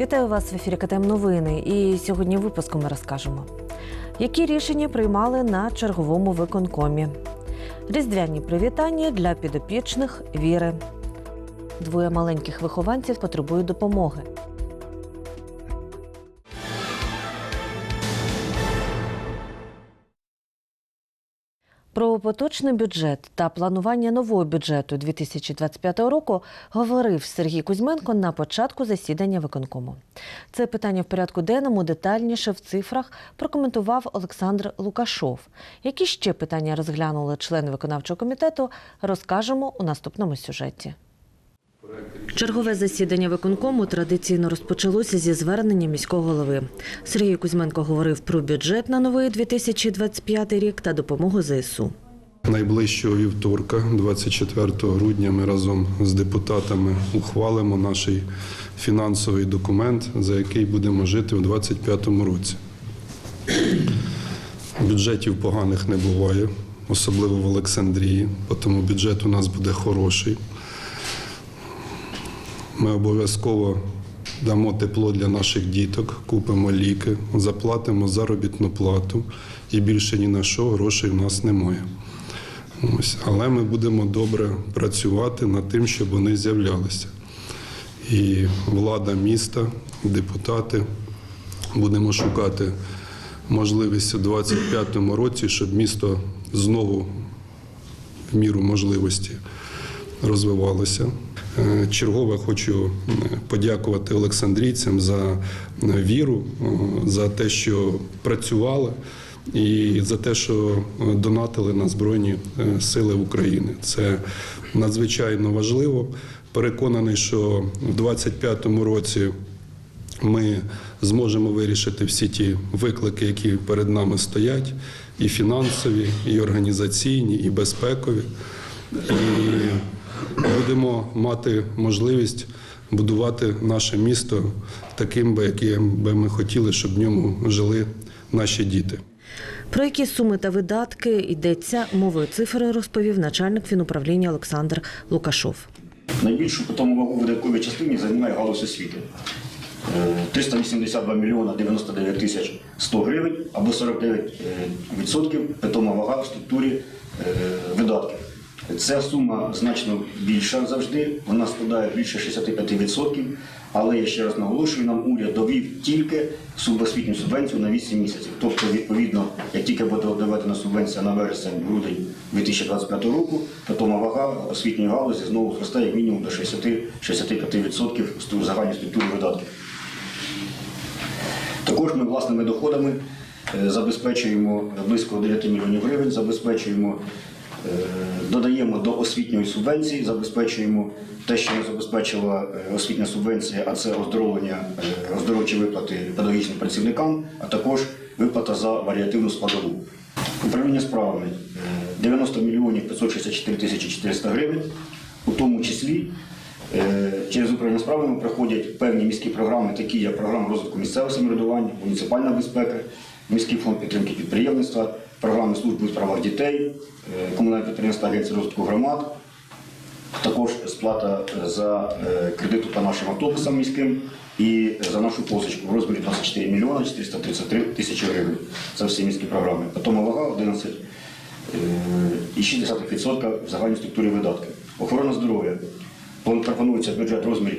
Вітаю вас в ефірі КТМ Новини. І сьогодні в випуску ми розкажемо, які рішення приймали на черговому виконкомі. Різдвяні привітання для підопічних віри. Двоє маленьких вихованців потребують допомоги. Про поточний бюджет та планування нового бюджету 2025 року говорив Сергій Кузьменко на початку засідання виконкому. Це питання в порядку денному детальніше в цифрах прокоментував Олександр Лукашов. Які ще питання розглянули члени виконавчого комітету, розкажемо у наступному сюжеті. Чергове засідання виконкому традиційно розпочалося зі звернення міського голови. Сергій Кузьменко говорив про бюджет на новий 2025 рік та допомогу ЗСУ. Найближчого вівторка, 24 грудня, ми разом з депутатами ухвалимо наш фінансовий документ, за який будемо жити у 2025 році. Бюджетів поганих не буває, особливо в Олександрії, тому бюджет у нас буде хороший. Ми обов'язково дамо тепло для наших діток, купимо ліки, заплатимо заробітну плату і більше ні на що грошей у нас немає. Ось. Але ми будемо добре працювати над тим, щоб вони з'являлися. І влада міста, депутати будемо шукати можливість у 2025 році, щоб місто знову в міру можливості розвивалося. Е, Чергове хочу е, подякувати Олександрійцям за е, віру, за те, що працювали, і за те, що донатили на Збройні Сили України. Це надзвичайно важливо. Переконаний, що в 2025 році ми зможемо вирішити всі ті виклики, які перед нами стоять, і фінансові, і організаційні, і безпекові. І будемо мати можливість будувати наше місто таким, би, яким би ми хотіли, щоб в ньому жили наші діти. Про які суми та видатки йдеться мовою цифри, розповів начальник фінуправління Олександр Лукашов. Найбільшу по тому вагу видатковій частині займає галузь освіти. Е, 382 мільйона 99 тисяч 100 гривень або 49 відсотків питома вага в структурі е, видатків. Ця сума значно більша завжди, вона складає більше 65%, але я ще раз наголошую, нам уряд довів тільки субосвітню субвенцію на 8 місяців. Тобто, відповідно, як тільки буде доведена субвенція на вересень-грудень 2025 року, питома вага освітньої галузі знову зростає як мінімум до 60-65% в загальній структурі видатків. Також ми власними доходами е, забезпечуємо близько 9 мільйонів гривень, забезпечуємо, додаємо до освітньої субвенції, забезпечуємо те, що не забезпечила е, освітня субвенція, а це оздоровлення, е, оздоровчі виплати педагогічним працівникам, а також виплата за варіативну складову. Управління справами е, 90 мільйонів 564 тисячі 400 гривень, у тому числі Е, Через управління справами проходять певні міські програми, такі як програма розвитку місцевого самоврядування, муніципальна безпека, міський фонд підтримки підприємництва, програми служби у справах дітей, е, комунальне підприємство Агенції розвитку громад, також сплата за е, кредиту по нашим автобусам міським і за нашу позичку в розмірі 24 мільйони 433 тисячі гривень. Це всі міські програми. Потім вага 11 і 6% в загальній структурі видатків. Охорона здоров'я. Пропонується бюджет в розмірі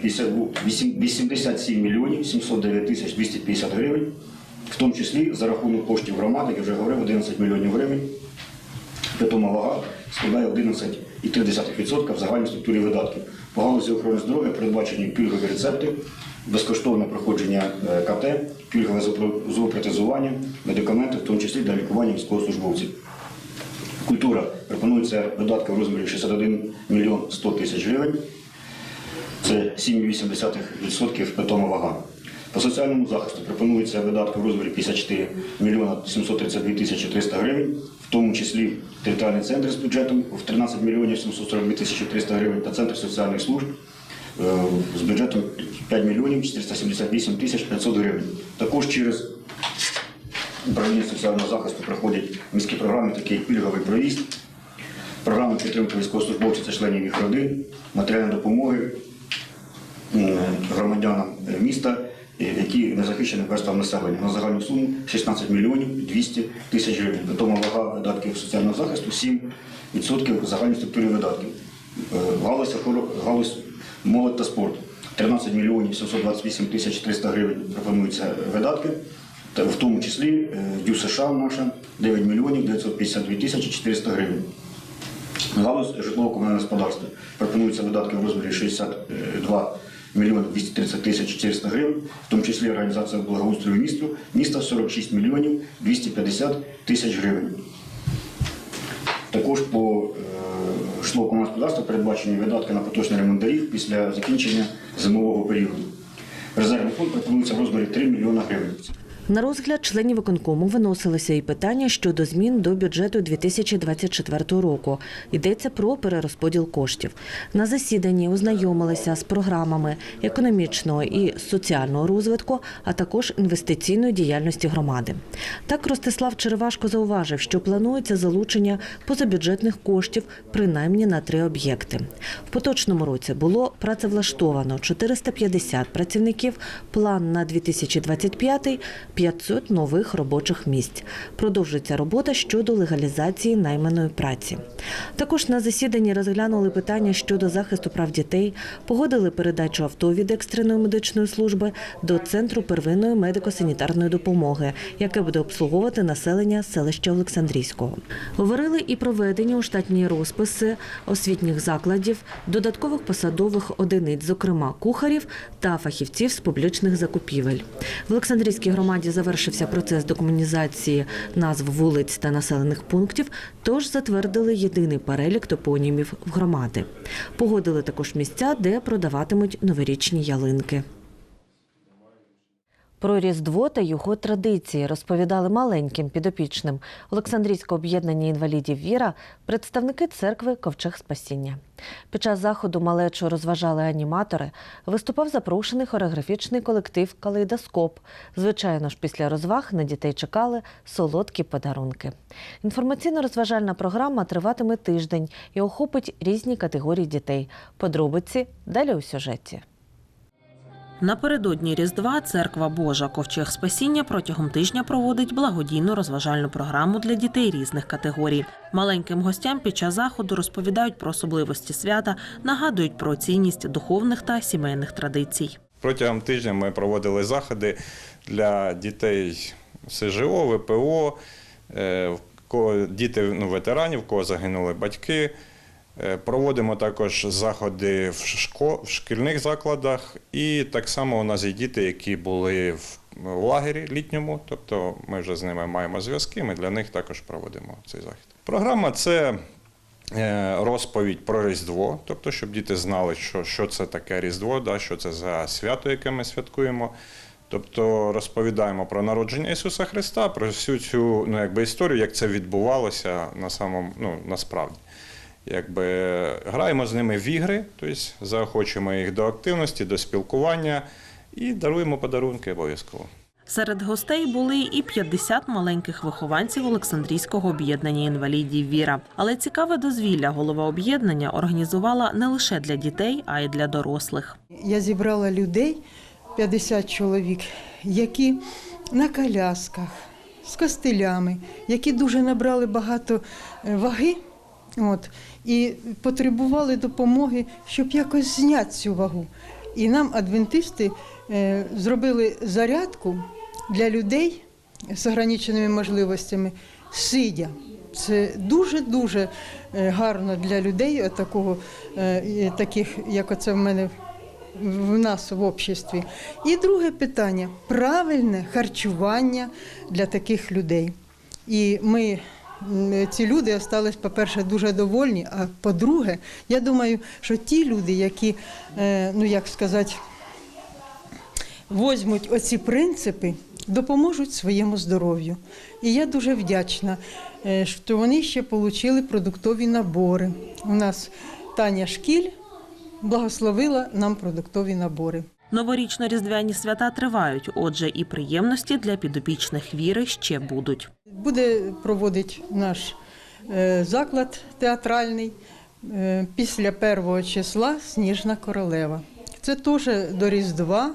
87 мільйонів 709 тисяч 250 гривень, тому числі за рахунок коштів громади, як я вже говорив, 11 мільйонів гривень. Питома вага складає 11,3% в загальній структурі видатків. По галузі охорони здоров'я передбачені пільгові рецепти, безкоштовне проходження е, КТ, пільгове зоопротезування, медикаменти, в тому числі для лікування військовослужбовців. Культура пропонується видатки в розмірі 61 мільйон 100 тисяч гривень. Це 7,8% питома вага. По соціальному захисту пропонується видатки в розмірі 54 мільйона 732 тисячі 300 гривень, в тому числі територіальний центр з бюджетом в 13 мільйонів 742 тисячі 300 гривень та центр соціальних служб е, з бюджетом 5 мільйонів 478 тисяч 500 гривень. Також через управління соціального захисту проходять міські програми, такі як пільговий проїзд, програми підтримки військовослужбовців та членів їх родин, матеріальної допомоги громадянам міста е, які незахищені верствам населення на загальну суму 16 мільйонів 200 тисяч гривень. Тому вага видатків соціального захисту 7% загальної структури видатків. Е, Галузь, галузь молодь та спорт 13 мільйонів 728 тисяч 300 гривень пропонуються видатки. В тому числі е, Дю США наша 9 мільйонів 952 тисячі 400 гривень. Галузь житлово-комунального господарства пропонуються видатки в розмірі 62 мільйони 230 тисяч 400 гривень, в тому числі організація благоустрою місту, міста 46 мільйонів 250 тисяч гривень. Також по е, житлово-комунальному передбачені видатки на поточний ремонт доріг після закінчення зимового періоду. Резервний фонд пропонується в розмірі 3 мільйона гривень. На розгляд членів виконкому виносилися і питання щодо змін до бюджету 2024 року. Йдеться про перерозподіл коштів. На засіданні ознайомилися з програмами економічного і соціального розвитку, а також інвестиційної діяльності громади. Так Ростислав Черевашко зауважив, що планується залучення позабюджетних коштів принаймні на три об'єкти. В поточному році було працевлаштовано 450 працівників. План на 2025 – 500 нових робочих місць. Продовжується робота щодо легалізації найманої праці. Також на засіданні розглянули питання щодо захисту прав дітей, погодили передачу авто від екстреної медичної служби до центру первинної медико-санітарної допомоги, яке буде обслуговувати населення селища Олександрійського. Говорили і про введення у штатні розписи освітніх закладів, додаткових посадових одиниць, зокрема кухарів та фахівців з публічних закупівель. В Олександрійській громаді завершився процес документизації назв вулиць та населених пунктів, тож затвердили єдиний перелік топонімів в громади. Погодили також місця, де продаватимуть новорічні ялинки. Про Різдво та його традиції розповідали маленьким підопічним Олександрійського об'єднання інвалідів Віра, представники церкви Ковчег Спасіння. Під час заходу малечу розважали аніматори, виступав запрошений хореографічний колектив Калейдоскоп. Звичайно ж, після розваг на дітей чекали солодкі подарунки. Інформаційно-розважальна програма триватиме тиждень і охопить різні категорії дітей. Подробиці далі у сюжеті. Напередодні Різдва Церква Божа Ковчег Спасіння протягом тижня проводить благодійну розважальну програму для дітей різних категорій. Маленьким гостям під час заходу розповідають про особливості свята, нагадують про цінність духовних та сімейних традицій. Протягом тижня ми проводили заходи для дітей СЖО, ВПО, е, діти ну, ветеранів, кого загинули батьки. Е, Проводимо також заходи в, шко- в шкільних закладах, і так само у нас є діти, які були в лагері літньому, тобто ми вже з ними маємо зв'язки, ми для них також проводимо цей захід. Програма це е, розповідь про Різдво, тобто, щоб діти знали, що, що це таке Різдво, да, що це за свято, яке ми святкуємо. Тобто розповідаємо про народження Ісуса Христа, про всю цю ну, якби, історію, як це відбувалося на самому, ну, насправді. Якби граємо з ними в ігри, тобто заохочуємо їх до активності, до спілкування і даруємо подарунки обов'язково. Серед гостей були і 50 маленьких вихованців Олександрійського об'єднання інвалідів Віра. Але цікаве дозвілля голова об'єднання організувала не лише для дітей, а й для дорослих. Я зібрала людей, 50 чоловік, які на колясках, з костилями, які дуже набрали багато е, ваги от, і потребували допомоги, щоб якось зняти цю вагу. І нам адвентисти е, зробили зарядку для людей з ограниченими можливостями, сидя. Це дуже-дуже е, гарно для людей, от такого, е, таких, як оце в мене в нас в обществі. І друге питання правильне харчування для таких людей. І ми, ці люди остались, по-перше, дуже довольні. А по-друге, я думаю, що ті люди, які, е, ну як сказати, возьмуть оці принципи, допоможуть своєму здоров'ю. І я дуже вдячна, е, що вони ще отримали продуктові набори. У нас Таня Шкіль благословила нам продуктові набори. Новорічно-різдвяні свята тривають, отже, і приємності для підопічних віри ще будуть. Буде проводити наш е, заклад театральний е, після першого числа Сніжна королева. Це теж до Різдва.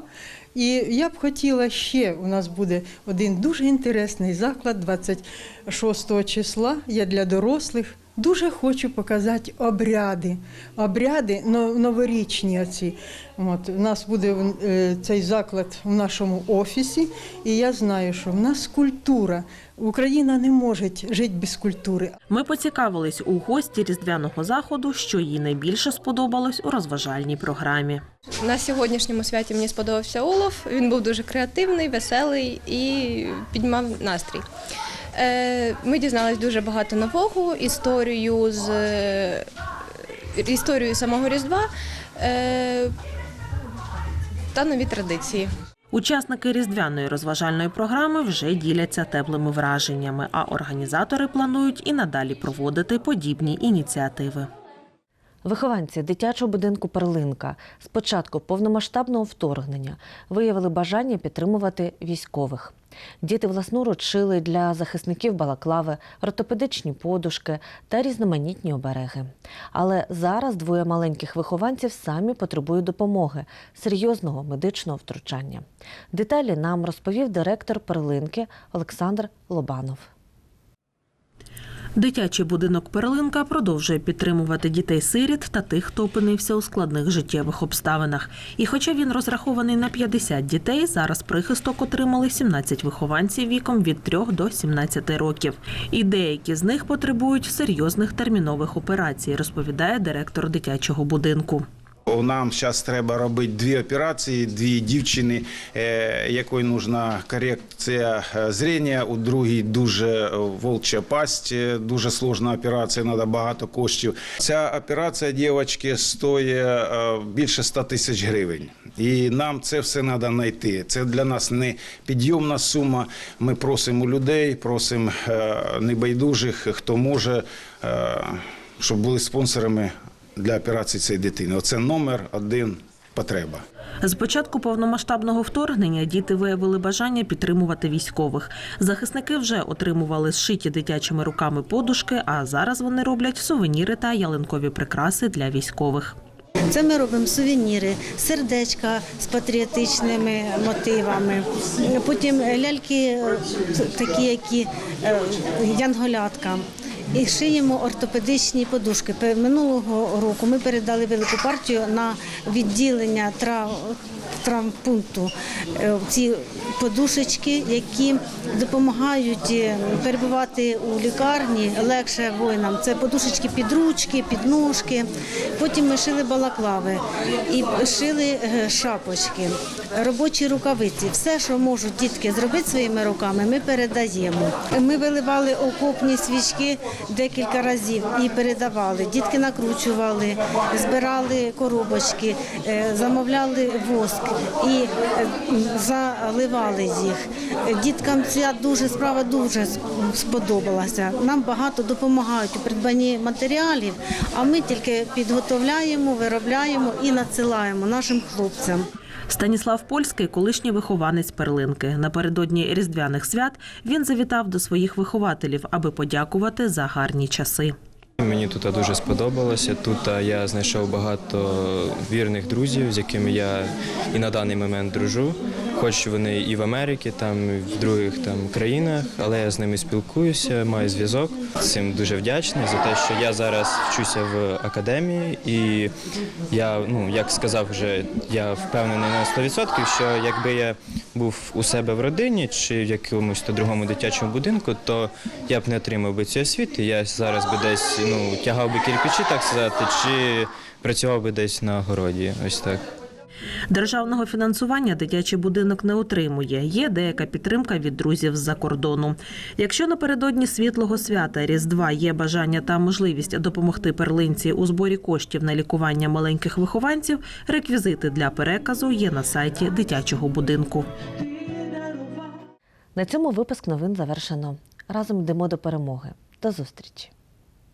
І я б хотіла ще, у нас буде один дуже інтересний заклад 26 числа, я для дорослих. Дуже хочу показати обряди, обряди новорічні. Оці. От, у нас буде е, цей заклад в нашому офісі, і я знаю, що в нас культура. Україна не може жити без культури. Ми поцікавились у гості різдвяного заходу, що їй найбільше сподобалось у розважальній програмі. На сьогоднішньому святі мені сподобався Олаф. Він був дуже креативний, веселий і піднімав настрій. Е, Ми дізналися дуже багато нового, історію з е, історію самого Різдва е, та нові традиції. Учасники різдвяної розважальної програми вже діляться теплими враженнями, а організатори планують і надалі проводити подібні ініціативи. Вихованці дитячого будинку Перлинка з початку повномасштабного вторгнення виявили бажання підтримувати військових. Діти власноруч шили для захисників балаклави, ортопедичні подушки та різноманітні обереги. Але зараз двоє маленьких вихованців самі потребують допомоги, серйозного медичного втручання. Деталі нам розповів директор Перлинки Олександр Лобанов. Дитячий будинок Перлинка продовжує підтримувати дітей-сиріт та тих, хто опинився у складних життєвих обставинах. І хоча він розрахований на 50 дітей, зараз прихисток отримали 17 вихованців віком від 3 до 17 років. І деякі з них потребують серйозних термінових операцій, розповідає директор дитячого будинку. Нам зараз треба робити дві операції, дві дівчини, е, якої нужна корекція е, зрення, у другій дуже е, волча пасть, дуже сложна операція, треба багато коштів. Ця операція дівчатки стоїть більше 100 тисяч гривень. І нам це все треба знайти. Це для нас не підйомна сума. Ми просимо людей, просимо небайдужих, хто може, щоб були спонсорами для операції цієї дитини. Оце номер один потреба. З початку повномасштабного вторгнення діти виявили бажання підтримувати військових. Захисники вже отримували зшиті дитячими руками подушки, а зараз вони роблять сувеніри та ялинкові прикраси для військових. Це ми робимо сувеніри, сердечка з патріотичними мотивами. Потім ляльки такі, які е, янголятка. І шиємо ортопедичні подушки. Минулого року ми передали велику партію на відділення трав- травмпункту. Е, Ці подушечки, які допомагають е, перебувати у лікарні легше воїнам. Це подушечки під ручки, під ножки. Потім ми шили балаклави і шили е, шапочки, робочі рукавиці. Все, що можуть дітки зробити своїми руками, ми передаємо. Ми виливали окопні свічки декілька разів і передавали. Дітки накручували, збирали коробочки, е, замовляли воск і е, заливали їх. Діткам ця дуже справа дуже сподобалася. Нам багато допомагають у придбанні матеріалів, а ми тільки підготовляємо, виробляємо і надсилаємо нашим хлопцям. Станіслав Польський, колишній вихованець перлинки. Напередодні різдвяних свят він завітав до своїх вихователів, аби подякувати за гарні часи. Мені тут дуже сподобалося. Тут я знайшов багато вірних друзів, з якими я і на даний момент дружу. Хоч вони і в Америці, там і в других там країнах, але я з ними спілкуюся, маю зв'язок. Цим дуже вдячний за те, що я зараз вчуся в академії, і я, ну як сказав вже, я впевнений на 100%, що якби я був у себе в родині чи в якомусь то другому дитячому будинку, то я б не отримав би цієї освіти. Я зараз би десь ну тягав би кирпичі, так сказати, чи працював би десь на городі. Ось так. Державного фінансування дитячий будинок не отримує. Є деяка підтримка від друзів з-за кордону. Якщо напередодні світлого свята Різдва є бажання та можливість допомогти перлинці у зборі коштів на лікування маленьких вихованців, реквізити для переказу є на сайті дитячого будинку. На цьому випуск новин завершено. Разом йдемо до перемоги. До зустрічі!